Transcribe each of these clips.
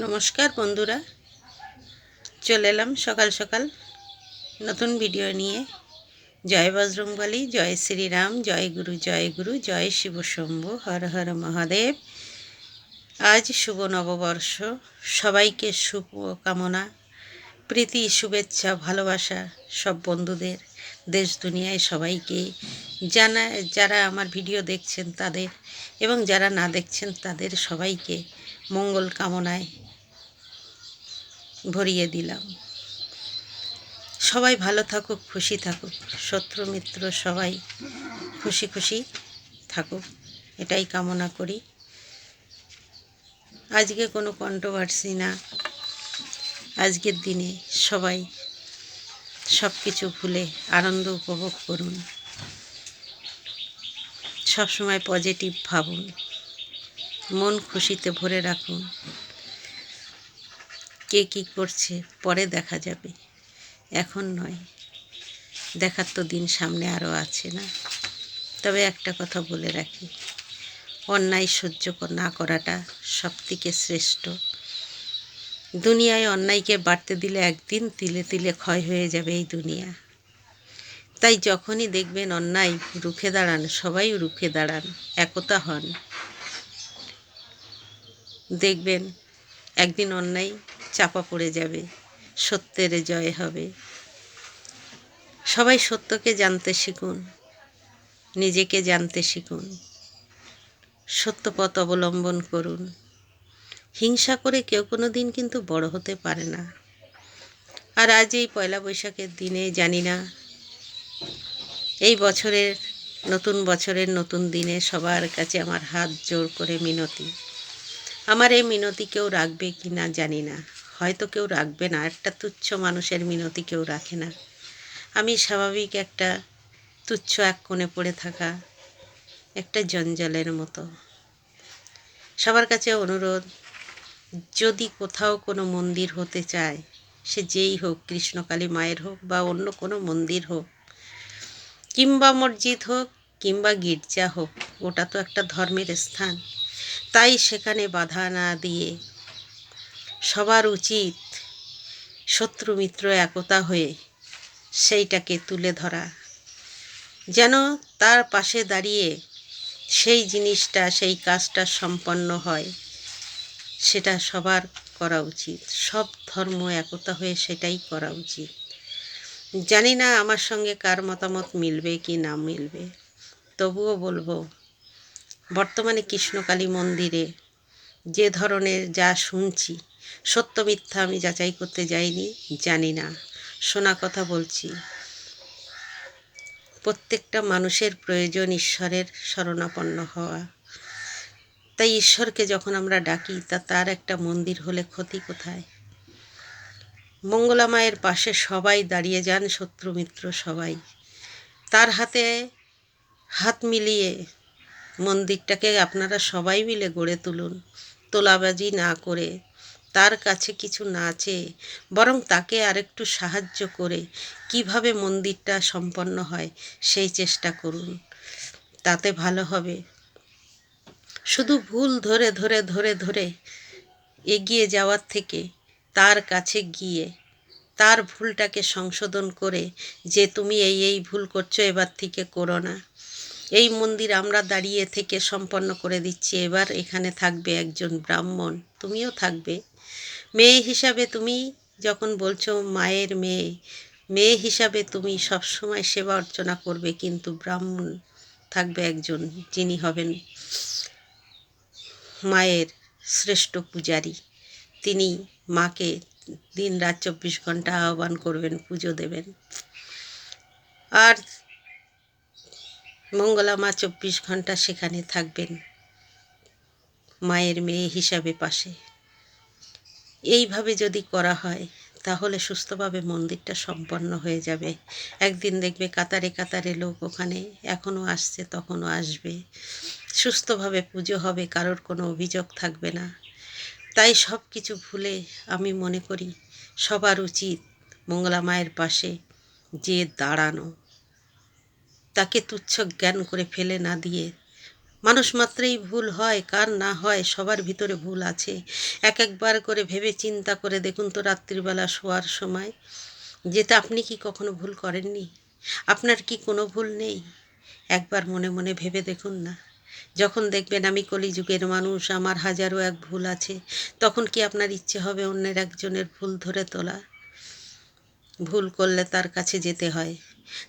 নমস্কার বন্ধুরা। চলে এলাম সকাল সকাল নতুন ভিডিও নিয়ে। জয় বজরংবলী, জয় শ্রীরাম, জয় গুরু জয় গুরু, জয় শিব শম্ভু, হর হর মহাদেব। আজ শুভ নববর্ষ। সবাইকে শুভ কামনা, প্রীতি, শুভেচ্ছা, ভালোবাসা সব বন্ধুদের, দেশ দুনিয়ায় সবাইকে। জানা যারা আমার ভিডিও দেখছেন তাদের এবং যারা না দেখছেন তাদের সবাইকে মঙ্গল কামনায় ভরিয়ে দিলাম। সবাই ভালো থাকুক, খুশি থাকুক, শত্রু মিত্র সবাই খুশি খুশি থাকুক, এটাই কামনা করি। আজকে কোনো কন্ট্রোভার্সি না, আজকের দিনে সবাই সব কিছু ভুলে আনন্দ উপভোগ করুন, সবসময় পজিটিভ ভাবুন। মন খুশিতে ভরে রাখুন। কে কী করছে পরে দেখা যাবে। এখন নয়। দেখার তো দিন সামনে আরও আছে না। তবে একটা কথা বলে রাখি। অন্যায় সহ্য না করাটা সব থেকে শ্রেষ্ঠ। দুনিয়ায় অন্যায়কে বাড়তে দিলে একদিন তিলে তিলে ক্ষয় হয়ে যাবে এই দুনিয়া। তাই যখনই দেখবেন অন্যায় রুখে দাঁড়ান, সবাই রুখে দাঁড়ান, একতা হন। দেখবেন একদিন অন্যায় চাপা পড়ে যাবে, সত্যের জয় হবে। সবাই সত্যকে জানতে শিখুন, নিজেকে জানতে শিখুন সত্য পথ অবলম্বন করুন। হিংসা করে কেউ কোনো দিন কিন্তু বড় হতে পারে না। আর আজ এই পয়লা বৈশাখের দিনে জানি না, এই বছরের, নতুন বছরের নতুন দিনে সবার কাছে আমার হাত জোর করে মিনতি। আমার এই মিনতি কেউ রাখবে কি না জানি না। হয়তো কেউ রাখবে না, একটা তুচ্ছ মানুষের মিনতি কেউ রাখে না। আমি স্বাভাবিক একটা তুচ্ছ এক কোণে পড়ে থাকা, একটা জঞ্জালের মতো। সবার কাছে অনুরোধ, যদি কোথাও কোনো মন্দির হতে চায়, সে যেই হোক, কৃষ্ণকালী মায়ের হোক বা অন্য কোনো মন্দির হোক, কিংবা মসজিদ হোক, কিংবা গির্জা হোক, ওটা তো একটা ধর্মের স্থান। তাই সেখানে বাধা না দিয়ে সবার উচিত শত্রু মিত্র একতা হয়ে সেইটাকে তুলে ধরা। যেন তার পাশে দাঁড়িয়ে সেই জিনিসটা, সেই কাজটা সম্পন্ন হয়, সেটা সবার করা উচিত। সব ধর্ম একতা হয়ে সেটাই করা উচিত। জানি না আমার সঙ্গে কার মতামত মিলবে কি না মিলবে, তবুও বলব বর্তমানে কৃষ্ণকালী মন্দিরে যে ধরনের যা শুনছি, সত্য মিথ্যা আমি যাচাই করতে যাইনি, জানি না। শোনা কথা বলছি, প্রত্যেকটা মানুষের প্রয়োজন ঈশ্বরের শরণাপন্ন হওয়া। তাই ঈশ্বরকে যখন আমরা ডাকি, তা তার একটা মন্দির হলে ক্ষতি কোথায়? মঙ্গলা মায়ের পাশে সবাই দাঁড়িয়ে যান, শত্রু মিত্র সবাই। তার হাতে হাত মিলিয়ে মন্দিরটাকে আপনারা সবাই মিলে গড়ে তুলুন, তোলাবাজি না করে, তার কাছে কিছু না চেয়ে, বরং তাকে আরেকটু সাহায্য করে কীভাবে মন্দিরটা সম্পন্ন হয়, সেই চেষ্টা করুন। তাতে ভালো হবে। শুধু ভুল ধরে ধরে ধরে ধরে এগিয়ে যাওয়ার থেকে তার কাছে গিয়ে, তার ভুলটাকে সংশোধন করে যে তুমি এই এই ভুল করছ এবার থেকে করো না। এই মন্দির আমরা দাঁড়িয়ে থেকে সম্পন্ন করে দিচ্ছি। এবার এখানে থাকবে একজন ব্রাহ্মণ। তুমিও থাকবে। মেয়ে হিসাবে তুমি যখন বলছো মায়ের মেয়ে মেয়ে হিসাবে তুমি সবসময় সেবা অর্চনা করবে, কিন্তু ব্রাহ্মণ থাকবে একজন যিনি হবেন মায়ের শ্রেষ্ঠ পূজারী। তিনি মাকে দিন রাত চব্বিশ ঘণ্টা আহ্বান করবেন, পুজো দেবেন। আর মঙ্গলা মা চব্বিশ ঘণ্টা সেখানে থাকবেন। মায়ের মেয়ে হিসাবে পাশে। এইভাবে যদি করা হয়, তাহলে সুস্থভাবে মন্দিরটা সম্পন্ন হয়ে যাবে। একদিন দেখবে কাতারে কাতারে লোক ওখানে এখনও আসছে, তখনও আসবে। সুস্থভাবে পুজো হবে, কারোর কোনো অভিযোগ থাকবে না। তাই সব কিছু ভুলে আমি মনে করি, সবার উচিত মঙ্গলা মায়ের পাশে যে দাঁড়ানো। তাকে তুচ্ছ জ্ঞান করে ফেলে না দিয়ে। মানুষ মাত্রেই ভুল হয়, কার না হয়, সবার ভিতরে ভুল আছে। এক একবার করে ভেবে চিন্তা করে দেখুন তো রাত্রিবেলা শোয়ার সময়। যেতে আপনি কি কখনো ভুল করেননি? আপনার কি কোনো ভুল নেই? একবার মনে মনে ভেবে দেখুন না। যখন দেখবেন আমি কলিযুগের মানুষ, আমার হাজারো এক ভুল আছে, তখন কি আপনার ইচ্ছে হবে অন্যের একজনের ভুল ধরে তোলা? ভুল করলে তার কাছে যেতে হয়।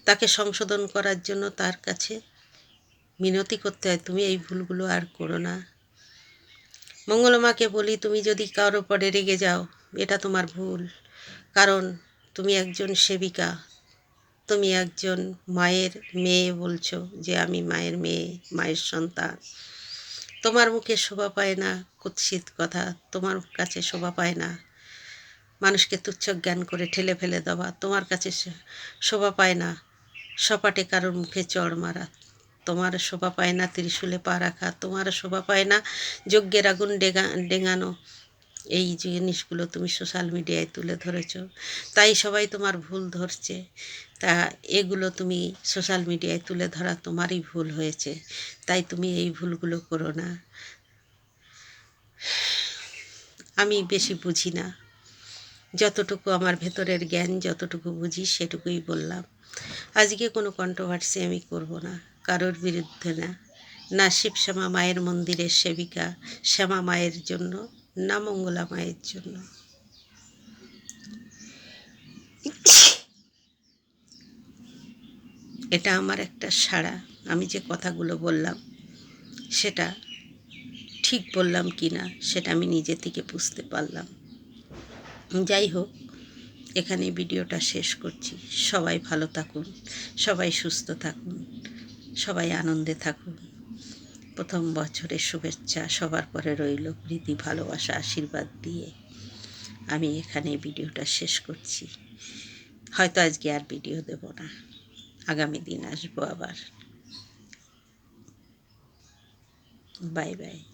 তাকে সংশোধন করার জন্য তার কাছে মিনতি করতে হয়, তুমি এই ভুলগুলো আর করো না। মঙ্গলমাকে বলি, তুমি যদি কারোর পরে রেগে যাও, এটা তোমার ভুল। কারণ তুমি একজন সেবিকা। তুমি একজন মায়ের মেয়ে বলছো যে আমি মায়ের মেয়ে, মায়ের সন্তান। তোমার মুখে শোভা পায় না, কুৎসিত কথা। তোমার কাছে শোভা পায় না। মানুষকে তুচ্ছ জ্ঞান করে ঠেলে ফেলে দেওয়া। তোমার কাছে শোভা পায় না। সপাটে কারোর মুখে চড় মারা। তোমার শোভা পায় না ত্রিশুলে পা রাখা। তোমার শোভা পায় না যজ্ঞের আগুন ডেগা ডেঙানো এই জিনিসগুলো তুমি সোশ্যাল মিডিয়ায় তুলে ধরেছ। তাই সবাই তোমার ভুল ধরছে। তা এগুলো তুমি সোশ্যাল মিডিয়ায় তুলে ধরা তোমারই ভুল হয়েছে। তাই তুমি এই ভুলগুলো করো না। আমি বেশি বুঝি না। যতটুকু আমার ভেতরের জ্ঞান, যতটুকু বুঝি সেটুকুই বললাম। আজকে কোনো কন্ট্রোভার্সি আমি করব না, কারোর বিরুদ্ধে না। না শিবশ্যামা মায়ের মন্দিরের সেবিকা, শ্যামা মায়ের জন্য, না মঙ্গলা মায়ের জন্য। এটা আমার একটা সাড়া, আমি যে কথাগুলো বললাম, সেটা ঠিক বললাম কি না সেটা আমি নিজে থেকে বুঝতে পারলাম। যাই হোক এখানে ভিডিওটা শেষ করছি। সবাই ভালো থাকুন, সবাই সুস্থ থাকুন, সবাই আনন্দে থাকুন। প্রথম বছরের শুভেচ্ছা সবার পরে রইল প্রীতি, ভালোবাসা, আশীর্বাদ দিয়ে। আমি এখানে ভিডিওটা শেষ করছি। হয়তো আজকে আর ভিডিও দেব না, আগামী দিন আসব আবার। Bye bye.